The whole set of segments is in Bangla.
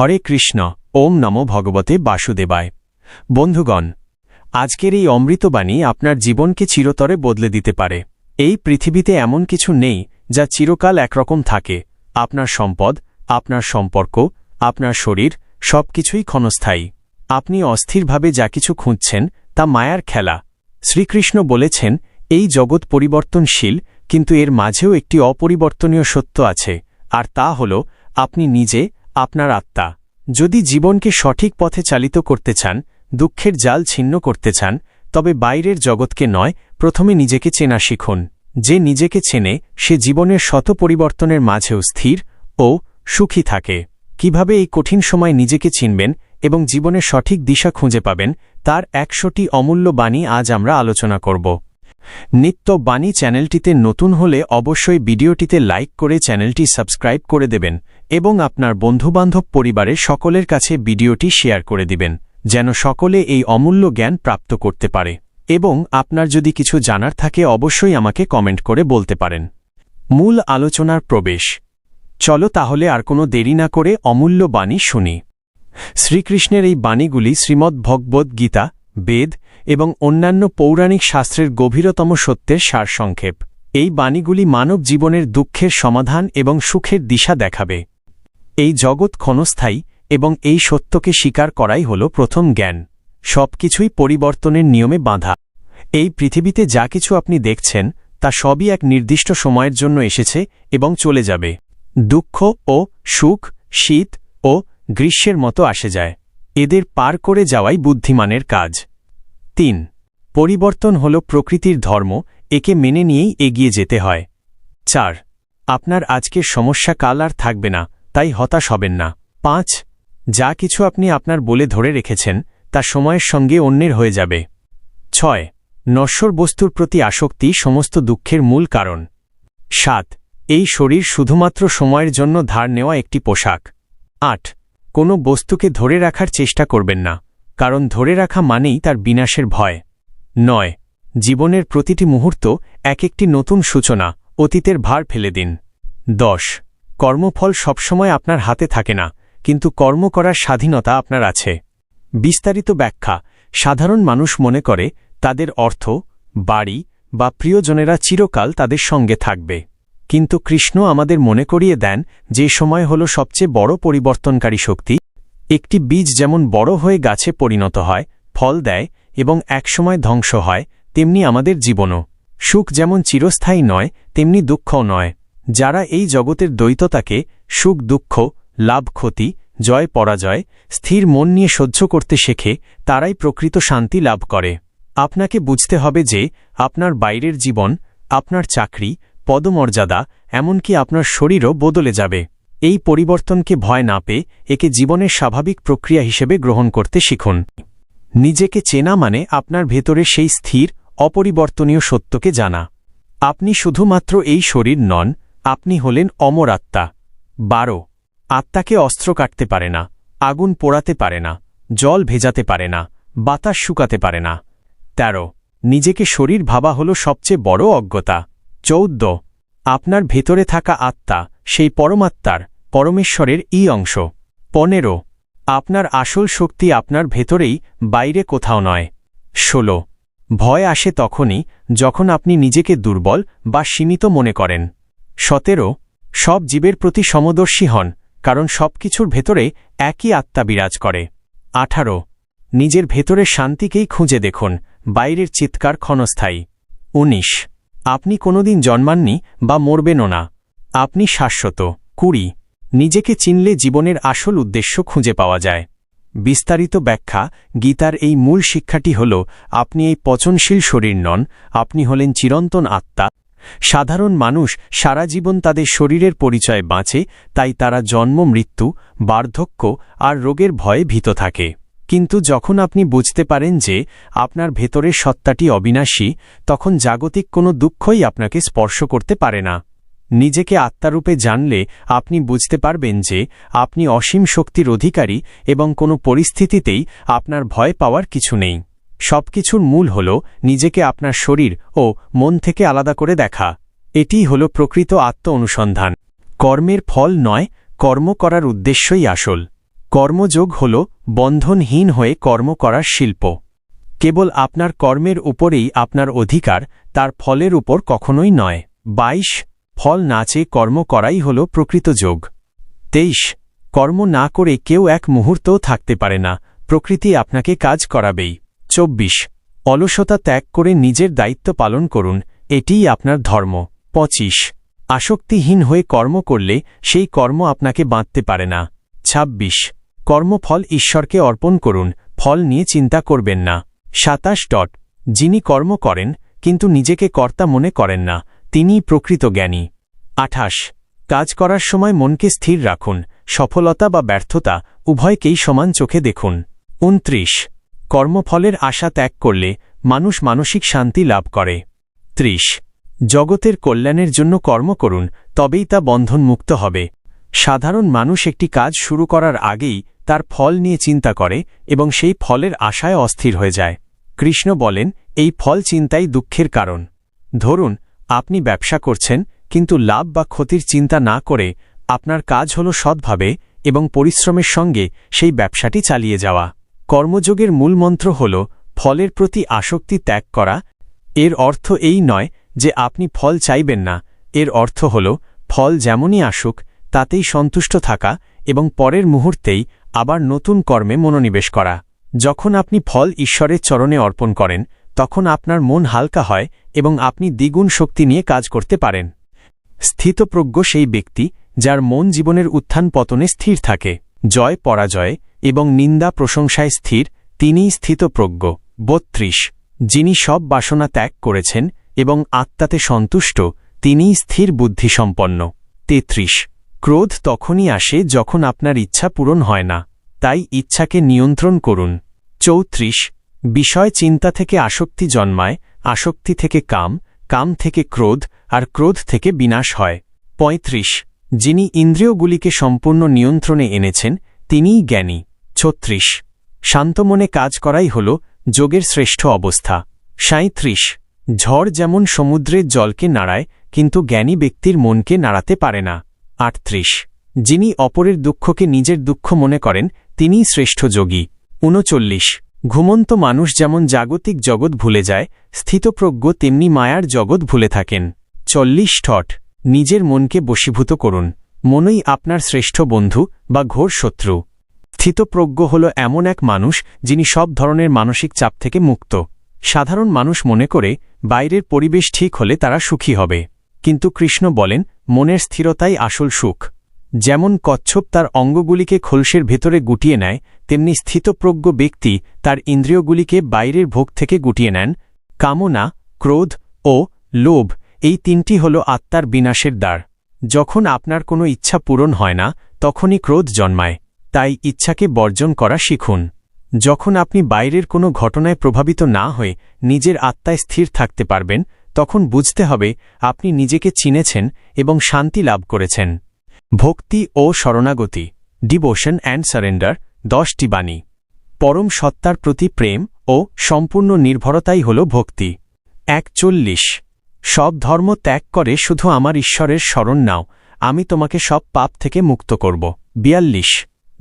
হরে কৃষ্ণ, ওম নম ভগবতে বাসুদেবায়। বন্ধুগণ, আজকের এই অমৃতবাণী আপনার জীবনকে চিরতরে বদলে দিতে পারে। এই পৃথিবীতে এমন কিছু নেই যা চিরকাল একরকম থাকে। আপনার সম্পদ, আপনার সম্পর্ক, আপনার শরীর, সবকিছুই ক্ষণস্থায়ী। আপনি অস্থিরভাবে যা কিছু খুঁজছেন, তা মায়ার খেলা। শ্রীকৃষ্ণ বলেছেন, এই জগৎ পরিবর্তনশীল, কিন্তু এর মাঝেও একটি অপরিবর্তনীয় সত্য আছে। আর তা হল, আপনি নিজে আপনার আত্মা। যদি জীবনকে সঠিক পথে চালিত করতে চান, দুঃখের জাল ছিন্ন করতে চান, তবে বাইরের জগৎকে নয়, প্রথমে নিজেকে চেনা শিখুন। যে নিজেকে চেনে, সে জীবনের শত পরিবর্তনের মাঝেও স্থির ও সুখী থাকে। কীভাবে এই কঠিন সময় নিজেকে চিনবেন এবং জীবনের সঠিক দিশা খুঁজে পাবেন, তার একশোটি অমূল্য বাণী আজ আমরা আলোচনা করব। নিত্য বাণী চ্যানেলটিতে নতুন হলে অবশ্যই ভিডিওটিতে লাইক করে চ্যানেলটি সাবস্ক্রাইব করে দেবেন। এবং আপনার বন্ধুবান্ধব পরিবারের সকলের কাছে ভিডিওটি শেয়ার করে দিবেন, যেন সকলে এই অমূল্য জ্ঞান প্রাপ্ত করতে পারে। এবং আপনার যদি কিছু জানার থাকে, অবশ্যই আমাকে কমেন্ট করে বলতে পারেন। মূল আলোচনার প্রবেশ। চলো তাহলে আর কোনো দেরি না করে অমূল্য বাণী শুনি। শ্রীকৃষ্ণের এই বাণীগুলি শ্রীমদ্ ভগবদ্ গীতা, বেদ এবং অন্যান্য পৌরাণিক শাস্ত্রের গভীরতম সত্যের সারসংক্ষেপ। এই বাণীগুলি মানব জীবনের দুঃখের সমাধান এবং সুখের দিশা দেখাবে। এই জগৎ ক্ষণস্থায়ী এবং এই সত্যকে স্বীকার করাই হল প্রথম জ্ঞান। সবকিছুই পরিবর্তনের নিয়মে বাঁধা। এই পৃথিবীতে যা কিছু আপনি দেখছেন, তা সবই এক নির্দিষ্ট সময়ের জন্য এসেছে এবং চলে যাবে। দুঃখ ও সুখ, শীত ও গ্রীষ্মের মতো আসে যায়। এদের পার করে যাওয়াই বুদ্ধিমানের কাজ। তিন, পরিবর্তন হল প্রকৃতির ধর্ম, একে মেনে নিয়েই এগিয়ে যেতে হয়। চার, আপনার আজকের সমস্যা কাল আর থাকবে না। তাই হতাশ হবেন না। পাঁচ, যা কিছু আপনি আপনার বলে ধরে রেখেছেন, তা সময়ের সঙ্গে অন্যের হয়ে যাবে। ছয়, নশ্বর বস্তুর প্রতি আসক্তি সমস্ত দুঃখের মূল কারণ। সাত, এই শরীর শুধুমাত্র সময়ের জন্য ধার নেওয়া একটি পোশাক। আট, কোনো বস্তুকে ধরে রাখার চেষ্টা করবেন না, কারণ ধরে রাখা মানেই তার বিনাশের ভয়। নয়, জীবনের প্রতিটি মুহূর্ত এক একটি নতুন সূচনা, অতীতের ভার ফেলে দিন। দশ কর্মফল সবসময় আপনার হাতে থাকে না, কিন্তু কর্ম করার স্বাধীনতা আপনার আছে। বিস্তারিত ব্যাখ্যা, সাধারণ মানুষ মনে করে, তাদের অর্থ, বাড়ি বা প্রিয়জনেরা চিরকাল তাদের সঙ্গে থাকবে। কিন্তু কৃষ্ণ আমাদের মনে করিয়ে দেন, যে সময় হল সবচেয়ে বড় পরিবর্তনকারী শক্তি। একটি বীজ যেমন বড় হয়ে গাছে পরিণত হয়, ফল দেয় এবং একসময় ধ্বংস হয়, তেমনি আমাদের জীবনও। সুখ যেমন চিরস্থায়ী নয়, তেমনি দুঃখও নয়। যারা এই জগতের দ্বৈততাকে সুখ, দুঃখ, লাভ, ক্ষতি, জয়, পরাজয়, স্থির মন নিয়ে সহ্য করতে শেখে, তারাই প্রকৃত শান্তি লাভ করে। আপনাকে বুঝতে হবে যে, আপনার বাইরের জীবন, আপনার চাকরি, পদমর্যাদা, এমনকি আপনার শরীরও বদলে যাবে। এই পরিবর্তনকে ভয় না পেয়ে একে জীবনের স্বাভাবিক প্রক্রিয়া হিসেবে গ্রহণ করতে শিখুন। নিজেকে চেনা মানে আপনার ভেতরে সেই স্থির, অপরিবর্তনীয় সত্যকে জানা। আপনি শুধুমাত্র এই শরীর নন আপনি হলেন অমর আত্মা। বারো। আত্মাকে অস্ত্র কাটতে পারে না, আগুন পোড়াতে পারে না, জল ভেজাতে পারে না, বাতাস শুকাতে পারে না। তেরো। নিজেকে শরীর ভাবা হল সবচেয়ে বড় অজ্ঞতা। চৌদ্দ। আপনার ভেতরে থাকা আত্মা, সেই পরমাত্মার, পরমেশ্বরের ই অংশ। পনেরো। আপনার আসল শক্তি আপনার ভেতরেই, বাইরে কোথাও নয়। ষোলো। ভয় আসে তখনই, যখন আপনি নিজেকে দুর্বল বা সীমিত মনে করেন। সতেরো, সব জীবের প্রতি সমদর্শী হন, কারণ সবকিছুর ভেতরে একই আত্মা বিরাজ করে। আঠারো, নিজের ভেতরে শান্তিকেই খুঁজে দেখুন, বাইরের চিৎকার ক্ষণস্থায়ী। উনিশ, আপনি কোনোদিন জন্মাননি বা মরবেনও না। আপনি শাশ্বত। কুড়ি, নিজেকে চিনলে জীবনের আসল উদ্দেশ্য খুঁজে পাওয়া যায়। বিস্তারিত ব্যাখ্যা, গীতার এই মূল শিক্ষাটি হল, আপনি এই পচনশীল শরীর নন, আপনি হলেন চিরন্তন আত্মা। সাধারণ মানুষ সারা জীবন তাদের শরীরের পরিচয় বাঁচে, তাই তারা জন্ম, মৃত্যু, বার্ধক্য আর রোগের ভয়ে ভীত থাকে। কিন্তু যখন আপনি বুঝতে পারেন যে আপনার ভেতরের সত্তাটি অবিনাশী, তখন জাগতিক কোনো দুঃখই আপনাকে স্পর্শ করতে পারে না। নিজেকে আত্মারূপে জানলে আপনি বুঝতে পারবেন যে আপনি অসীম শক্তির অধিকারী এবং কোনো পরিস্থিতিতেই আপনার ভয় পাওয়ার কিছু নেই। সবকিছুর মূল হল নিজেকে আপনার শরীর ও মন থেকে আলাদা করে দেখা। এটিই হল প্রকৃত আত্ম অনুসন্ধান কর্মের ফল নয়, কর্ম করার উদ্দেশ্যই আসল। কর্মযোগ হল বন্ধনহীন হয়ে কর্ম করার শিল্প। কেবল আপনার কর্মের উপরেই আপনার অধিকার, তার ফলের উপর কখনোই নয়। বাইশ, ফল না চেয়ে কর্ম করাই হল প্রকৃত যোগ। তেইশ, কর্ম না করে কেউ এক মুহূর্তও থাকতে পারে না। প্রকৃতি আপনাকে কাজ করাবেই। চব্বিশ। অলসতা ত্যাগ করে নিজের দায়িত্ব পালন করুন, এটিই আপনার ধর্ম। পঁচিশ। আসক্তিহীন হয়ে কর্ম করলে সেই কর্ম আপনাকে বাঁধতে পারে না। ২৬ কর্মফল ঈশ্বরকে অর্পণ করুন, ফল নিয়ে চিন্তা করবেন না। সাতাশ ডট। যিনি কর্ম করেন, কিন্তু নিজেকে কর্তা মনে করেন না, তিনিই প্রকৃত জ্ঞানী। আঠাশ। কাজ করার সময় মনকে স্থির রাখুন, সফলতা বা ব্যর্থতা উভয়কেই সমান চোখে দেখুন। উনত্রিশ। কর্মফলের আশা ত্যাগ করলে মানুষ মানসিক শান্তি লাভ করে। ত্রিশ। জগতের কল্যাণের জন্য কর্ম করুন, তবেই তা বন্ধনমুক্ত হবে। সাধারণ মানুষ একটি কাজ শুরু করার আগেই তার ফল নিয়ে চিন্তা করে এবং সেই ফলের আশায় অস্থির হয়ে যায়। কৃষ্ণ বলেন, এই ফল চিন্তাই দুঃখের কারণ। ধরুন, আপনি ব্যবসা করছেন, কিন্তু লাভ বা ক্ষতির চিন্তা না করে আপনার কাজ হল সৎভাবে এবং পরিশ্রমের সঙ্গে সেই ব্যবসাটি চালিয়ে যাওয়া। কর্মযোগের মূলমন্ত্র হল, ফলের প্রতি আসক্তি ত্যাগ করা। এর অর্থ এই নয় যে আপনি ফল চাইবেন না। এর অর্থ হল, ফল যেমনই আসুক, তাতেই সন্তুষ্ট থাকা এবং পরের মুহূর্তেই আবার নতুন কর্মে মনোনিবেশ করা। যখন আপনি ফল ঈশ্বরের চরণে অর্পণ করেন, তখন আপনার মন হালকা হয় এবং আপনি দ্বিগুণ শক্তি নিয়ে কাজ করতে পারেন। স্থিতপ্রজ্ঞ সেই ব্যক্তি, যার মন জীবনের উত্থান পতনে স্থির থাকে। জয় পরাজয় এবং নিন্দা প্রশংসায় স্থির, তিনিই স্থিতপ্রজ্ঞ। বত্রিশ। যিনি সব বাসনা ত্যাগ করেছেন এবং আত্মাতে সন্তুষ্ট, তিনিই স্থির বুদ্ধিসম্পন্ন। তেত্রিশ। ক্রোধ তখনই আসে যখন আপনার ইচ্ছা পূরণ হয় না, তাই ইচ্ছাকে নিয়ন্ত্রণ করুন। চৌত্রিশ। বিষয় চিন্তা থেকে আসক্তি জন্মায়, আসক্তি থেকে কাম কাম থেকে ক্রোধ, আর ক্রোধ থেকে বিনাশ হয়। ৩৫ যিনি ইন্দ্রিয়গুলিকে সম্পূর্ণ নিয়ন্ত্রণে এনেছেন, তিনিই জ্ঞানী। ছত্রিশ। শান্তমনে কাজ করাই হল যোগের শ্রেষ্ঠ অবস্থা। সাঁত্রিশ ঝড় যেমন সমুদ্রের জলকে নাড়ায়, কিন্তু জ্ঞানী ব্যক্তির মনকে নাড়াতে পারে না। আটত্রিশ। যিনি অপরের দুঃখকে নিজের দুঃখ মনে করেন, তিনিই শ্রেষ্ঠ যোগী। ঊনচল্লিশ ঘুমন্ত মানুষ যেমন জাগতিক জগৎ ভুলে যায়, স্থিতপ্রজ্ঞ তেমনি মায়ার জগৎ ভুলে থাকেন। চল্লিশ ঠট। নিজের মনকে বশীভূত করুন। মনই আপনার শ্রেষ্ঠ বন্ধু বা ঘোর শত্রু। স্থিতপ্রজ্ঞ হল এমন এক মানুষ যিনি সব ধরনের মানসিক চাপ থেকে মুক্ত। সাধারণ মানুষ মনে করে, বাইরের পরিবেশ ঠিক হলে তারা সুখী হবে। কিন্তু কৃষ্ণ বলেন, মনের স্থিরতাই আসল সুখ। যেমন কচ্ছপ তার অঙ্গগুলিকে খোলসের ভেতরে গুটিয়ে নেয়, তেমনি স্থিতপ্রজ্ঞ ব্যক্তি তার ইন্দ্রিয়গুলিকে বাইরের ভোগ থেকে গুটিয়ে নেন। কামনা, ক্রোধ ও লোভ এই তিনটি হল আত্মার বিনাশের দ্বার। যখন আপনার কোনো ইচ্ছা পূরণ হয় না, তখনই ক্রোধ জন্মায়। তাই ইচ্ছাকে বর্জন করা শিখুন। যখন আপনি বাইরের কোনো ঘটনায় প্রভাবিত না হয়ে নিজের আত্মায় স্থির থাকতে পারবেন, তখন বুঝতে হবে আপনি নিজেকে চিনেছেন এবং শান্তি লাভ করেছেন। ভক্তি ও শরণাগতি ডিভোশন অ্যান্ড সারেন্ডার, দশটি বাণী। পরম সত্তার প্রতি প্রেম ও সম্পূর্ণ নির্ভরতাই হল ভক্তি। একচল্লিশ। সব ধর্ম ত্যাগ করে শুধু আমার ঈশ্বরের স্মরণ নাও, আমি তোমাকে সব পাপ থেকে মুক্ত করব। বিয়াল্লিশ।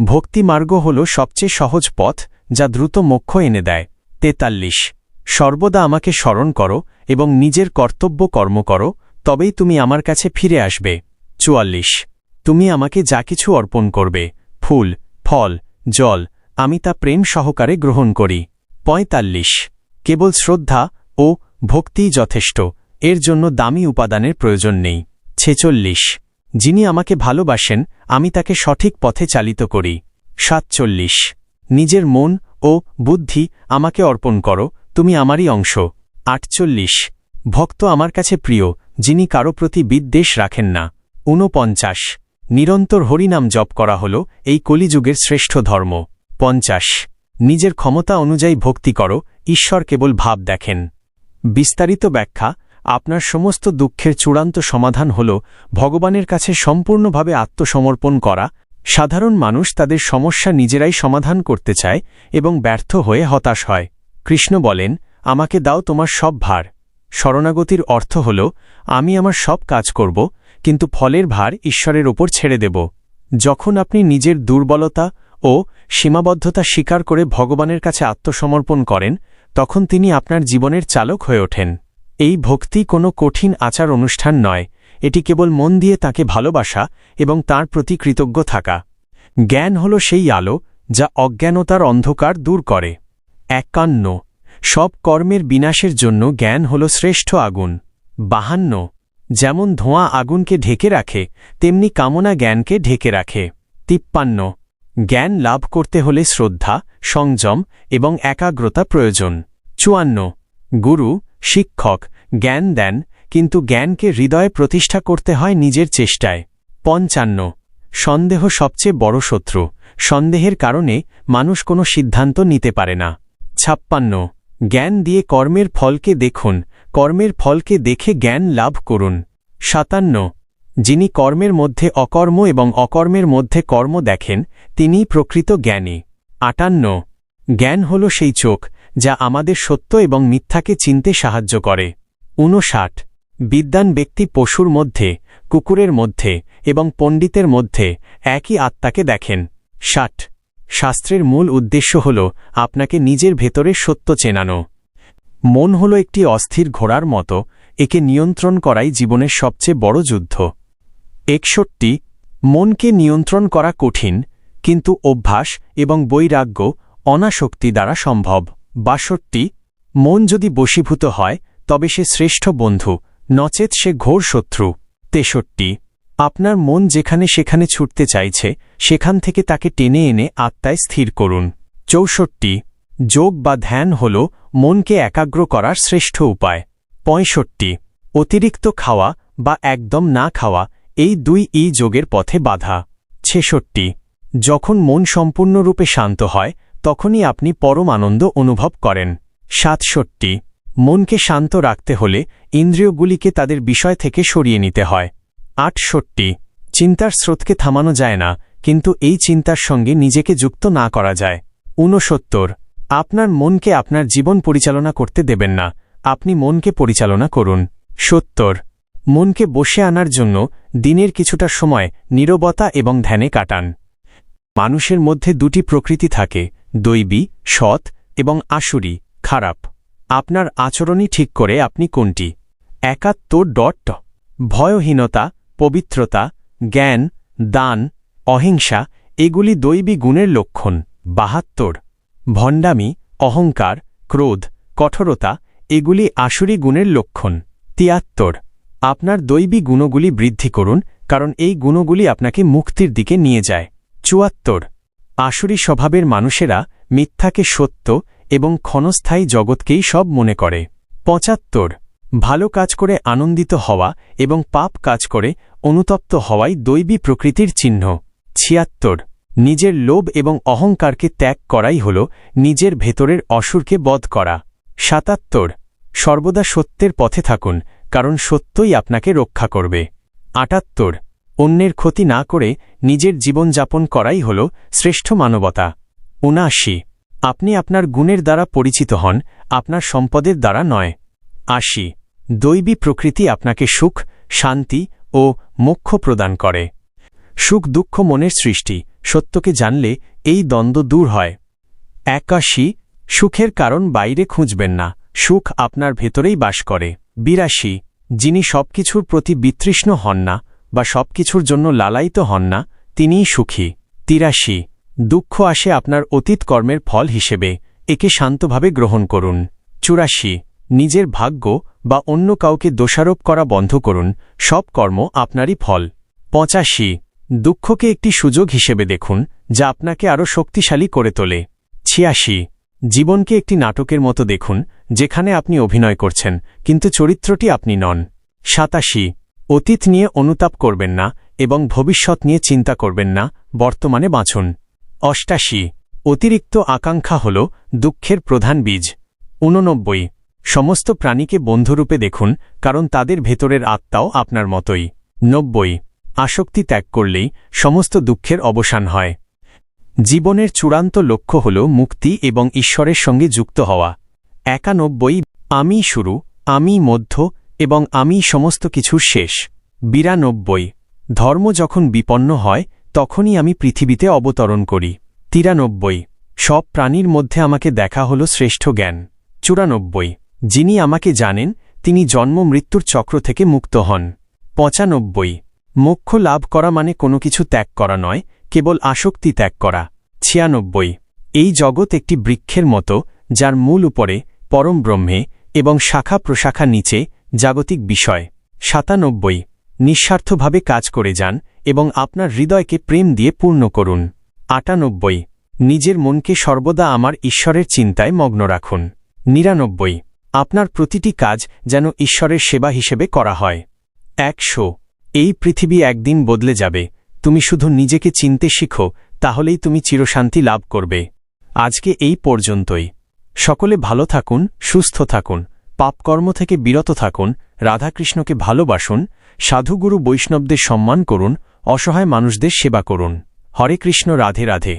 ভক্তিমার্গ হল সবচেয়ে সহজ পথ, যা দ্রুত মোক্ষ এনে দেয়। তেতাল্লিশ। সর্বদা আমাকে স্মরণ করো এবং নিজের কর্তব্য কর্ম করো, তবেই তুমি আমার কাছে ফিরে আসবে। চুয়াল্লিশ। তুমি আমাকে যা কিছু অর্পণ করবে, ফুল, ফল, জল, আমি তা প্রেম সহকারে গ্রহণ করি। পঁয়তাল্লিশ। কেবল শ্রদ্ধা ও ভক্তিই যথেষ্ট, এর জন্য দামি উপাদানের প্রয়োজন নেই। ছেচল্লিশ। যিনি আমাকে ভালোবাসেন, আমি তাকে সঠিক পথে চালিত করি। সাতচল্লিশ। নিজের মন ও বুদ্ধি আমাকে অর্পণ করো, তুমি আমারই অংশ। আটচল্লিশ। ভক্ত আমার কাছে প্রিয়, যিনি কারও প্রতি বিদ্বেষ রাখেন না। ঊনপঞ্চাশ। নিরন্তর হরিনাম জপ করা হল, এই কলিযুগের শ্রেষ্ঠ ধর্ম। পঞ্চাশ। নিজের ক্ষমতা অনুযায়ী ভক্তি করো, ঈশ্বর কেবল ভাব দেখেন। বিস্তারিত ব্যাখ্যা আপনার সমস্ত দুঃখের চূড়ান্ত সমাধান হল ভগবানের কাছে সম্পূর্ণভাবে আত্মসমর্পণ করা। সাধারণ মানুষ তাদের সমস্যা নিজেরাই সমাধান করতে চায় এবং ব্যর্থ হয়ে হতাশ হয়। কৃষ্ণ বলেন, আমাকে দাও তোমার সব ভার। শরণাগতির অর্থ হল, আমি আমার সব কাজ করব, কিন্তু ফলের ভার ঈশ্বরের ওপর ছেড়ে দেব। যখন আপনি নিজের দুর্বলতা ও সীমাবদ্ধতা স্বীকার করে ভগবানের কাছে আত্মসমর্পণ করেন, তখন তিনি আপনার জীবনের চালক হয়ে ওঠেন। এই ভক্তি কোনো কঠিন আচার অনুষ্ঠান নয়, এটি কেবল মন দিয়ে তাকে ভালোবাসা এবং তার প্রতি কৃতজ্ঞ থাকা। জ্ঞান হল সেই আলো যা অজ্ঞানতার অন্ধকার দূর করে। একান্ন। সব কর্মের বিনাশের জন্য জ্ঞান হল শ্রেষ্ঠ আগুন। বাহান্ন। যেমন ধোঁয়া আগুনকে ঢেকে রাখে, তেমনি কামনা জ্ঞানকে ঢেকে রাখে। তিপ্পান্ন। জ্ঞান লাভ করতে হলে শ্রদ্ধা, সংযম এবং একাগ্রতা প্রয়োজন। চুয়ান্ন। গুরু শিক্ষক, জ্ঞান দেন, কিন্তু জ্ঞানকে হৃদয়ে প্রতিষ্ঠা করতে হয় নিজের চেষ্টায়। পঞ্চান্ন। সন্দেহ সবচেয়ে বড় শত্রু। সন্দেহের কারণে মানুষ কোনো সিদ্ধান্ত নিতে পারে না। ছাপ্পান্ন। জ্ঞান দিয়ে কর্মের ফলকে দেখুন। কর্মের ফলকে দেখে জ্ঞান লাভ করুন। সাতান্ন। যিনি কর্মের মধ্যে অকর্ম এবং অকর্মের মধ্যে কর্ম দেখেন, তিনিই প্রকৃত জ্ঞানী। আটান্ন। জ্ঞান হল সেই চোখ যা আমাদের সত্য এবং মিথ্যাকে চিনতে সাহায্য করে। ঊনষাট বিদ্যান ব্যক্তি পশুর মধ্যে, কুকুরের মধ্যে এবং পণ্ডিতের মধ্যে একই আত্মাকে দেখেন। ষাট। শাস্ত্রের মূল উদ্দেশ্য হল আপনাকে নিজের ভেতরে সত্য চেনানো। মন হল একটি অস্থির ঘোড়ার মতো, একে নিয়ন্ত্রণ করাই জীবনের সবচেয়ে বড় যুদ্ধ। একষট্টি। মনকে নিয়ন্ত্রণ করা কঠিন, কিন্তু অভ্যাস এবং বৈরাগ্য অনাশক্তি দ্বারা সম্ভব। বাষট্টি, মন যদি বশীভূত হয়, তবে সে শ্রেষ্ঠ বন্ধু, নচেত সে ঘোর শত্রু। তেষট্টি, আপনার মন যেখানে সেখানে ছুটতে চাইছে, সেখান থেকে তাকে টেনে এনে আত্মায় স্থির করুন। চৌষট্টি, যোগ বা ধ্যান হল মনকে একাগ্র করার শ্রেষ্ঠ উপায়। পঁয়ষট্টি, অতিরিক্ত খাওয়া বা একদম না খাওয়া, এই দুই ই যোগের পথে বাধা। ছেষট্টি, যখন মন সম্পূর্ণরূপে শান্ত হয় তখনই আপনি পরম আনন্দ অনুভব করেন। সাতষট্টি। মনকে শান্ত রাখতে হলে ইন্দ্রিয়গুলিকে তাদের বিষয় থেকে সরিয়ে নিতে হয়। আটষট্টি। চিন্তার স্রোতকে থামানো যায় না, কিন্তু এই চিন্তার সঙ্গে নিজেকে যুক্ত না করা যায়। ঊনসত্তর। আপনার মনকে আপনার জীবন পরিচালনা করতে দেবেন না, আপনি মনকে পরিচালনা করুন। সত্তর। মনকে বসে আনার জন্য দিনের কিছুটা সময় নীরবতা এবং ধ্যানে কাটান। মানুষের মধ্যে দুটি প্রকৃতি থাকে দৈবী, সৎ এবং আসুরি, খারাপ। আপনার আচরণই ঠিক করে আপনি কোনটি? একাত্তর ডট। ভয়হীনতা, পবিত্রতা, জ্ঞান, দান, অহিংসা, এগুলি দৈবী গুণের লক্ষণ। বাহাত্তর। ভণ্ডামি, অহংকার, ক্রোধ, কঠোরতা, এগুলি আসুরি গুণের লক্ষণ। তিয়াত্তর। আপনার দৈবী গুণগুলি বৃদ্ধি করুন, কারণ এই গুণগুলি আপনাকে মুক্তির দিকে নিয়ে যায়। চুয়াত্তর। আসুরি স্বভাবের মানুষেরা মিথ্যাকে সত্য এবং ক্ষণস্থায়ী জগৎকেই সব মনে করে। পঁচাত্তর। ভালো কাজ করে আনন্দিত হওয়া এবং পাপ কাজ করে অনুতপ্ত হওয়াই দৈবী প্রকৃতির চিহ্ন। ছিয়াত্তর। নিজের লোভ এবং অহংকারকে ত্যাগ করাই হল নিজের ভেতরের অসুরকে বধ করা। সাতাত্তর। সর্বদা সত্যের পথে থাকুন, কারণ সত্যই আপনাকে রক্ষা করবে। আটাত্তর। অন্যের ক্ষতি না করে নিজের জীবনযাপন করাই হল শ্রেষ্ঠ মানবতা। উনাশি আপনি আপনার গুণের দ্বারা পরিচিত হন, আপনার সম্পদের দ্বারা নয়। আশি। দৈবী প্রকৃতি আপনাকে সুখ, শান্তি ও মোক্ষ প্রদান করে। সুখ দুঃখ মনের সৃষ্টি, সত্যকে জানলে এই দ্বন্দ্ব দূর হয়। একাশি। সুখের কারণ বাইরে খুঁজবেন না, সুখ আপনার ভেতরেই বাস করে। বিরাশি। যিনি সবকিছুর প্রতি বিতৃষ্ণ হন না বা সবকিছুর জন্য লালায়িত হন না, তিনিই সুখী। তিরাশি। দুঃখ আসে আপনার অতীত কর্মের ফল হিসেবে, একে শান্তভাবে গ্রহণ করুন। চুরাশি। নিজের ভাগ্য বা অন্য কাউকে দোষারোপ করা বন্ধ করুন, সব কর্ম আপনারই ফল। পঁচাশি। দুঃখকে একটি সুযোগ হিসেবে দেখুন, যা আপনাকে আরও শক্তিশালী করে তোলে। ছিয়াশি। জীবনকে একটি নাটকের মতো দেখুন, যেখানে আপনি অভিনয় করছেন, কিন্তু চরিত্রটি আপনি নন। সাতাশি। অতীত নিয়ে অনুতাপ করবেন না এবং ভবিষ্যৎ নিয়ে চিন্তা করবেন না, বর্তমানে বাঁচুন। অষ্টাশি, অতিরিক্ত আকাঙ্ক্ষা হল দুঃখের প্রধান বীজ। ঊননব্বই, সমস্ত প্রাণীকে বন্ধুরূপে দেখুন, কারণ তাদের ভেতরের আত্মাও আপনার মতোই। নব্বই, আসক্তি ত্যাগ করলেই সমস্ত দুঃখের অবসান হয়। জীবনের চূড়ান্ত লক্ষ্য হল মুক্তি এবং ঈশ্বরের সঙ্গে যুক্ত হওয়া। একানব্বই, আমি শুরু, আমি মধ্য এবং আমি সমস্ত কিছুর শেষ। বিরানব্বই। ধর্ম যখন বিপন্ন হয়, তখনই আমি পৃথিবীতে অবতরণ করি। তিরানব্বই। সব প্রাণীর মধ্যে আমাকে দেখা হল শ্রেষ্ঠ জ্ঞান। চুরানব্বই। যিনি আমাকে জানেন, তিনি জন্ম মৃত্যুর চক্র থেকে মুক্ত হন। পঁচানব্বই। মোক্ষ লাভ করা মানে কোনো কিছু ত্যাগ করা নয়, কেবল আসক্তি ত্যাগ করা। ছিয়ানব্বই। এই জগৎ একটি বৃক্ষের মতো, যার মূল উপরে পরম ব্রহ্মে এবং শাখা প্রশাখা নিচে জাগতিক বিষয়। সাতানব্বই। নিঃস্বার্থভাবে কাজ করে যান এবং আপনার হৃদয়কে প্রেম দিয়ে পূর্ণ করুন। আটানব্বই। নিজের মনকে সর্বদা আমার ঈশ্বরের চিন্তায় মগ্ন রাখুন। নিরানব্বই। আপনার প্রতিটি কাজ যেন ঈশ্বরের সেবা হিসেবে করা হয়। একশো। এই পৃথিবী একদিন বদলে যাবে। তুমি শুধু নিজেকে চিনতে শিখো, তাহলেই তুমি চিরশান্তি লাভ করবে। আজকে এই পর্যন্তই। সকলে ভালো থাকুন, সুস্থ থাকুন। পাপকর্ম থেকে বিরত থাকুন, রাধাকৃষ্ণকে ভালোবাসুন, সাধুগুরু বৈষ্ণবদের সম্মান করুন, অসহায় মানুষদের সেবা করুন। হরে কৃষ্ণ, রাধে রাধে।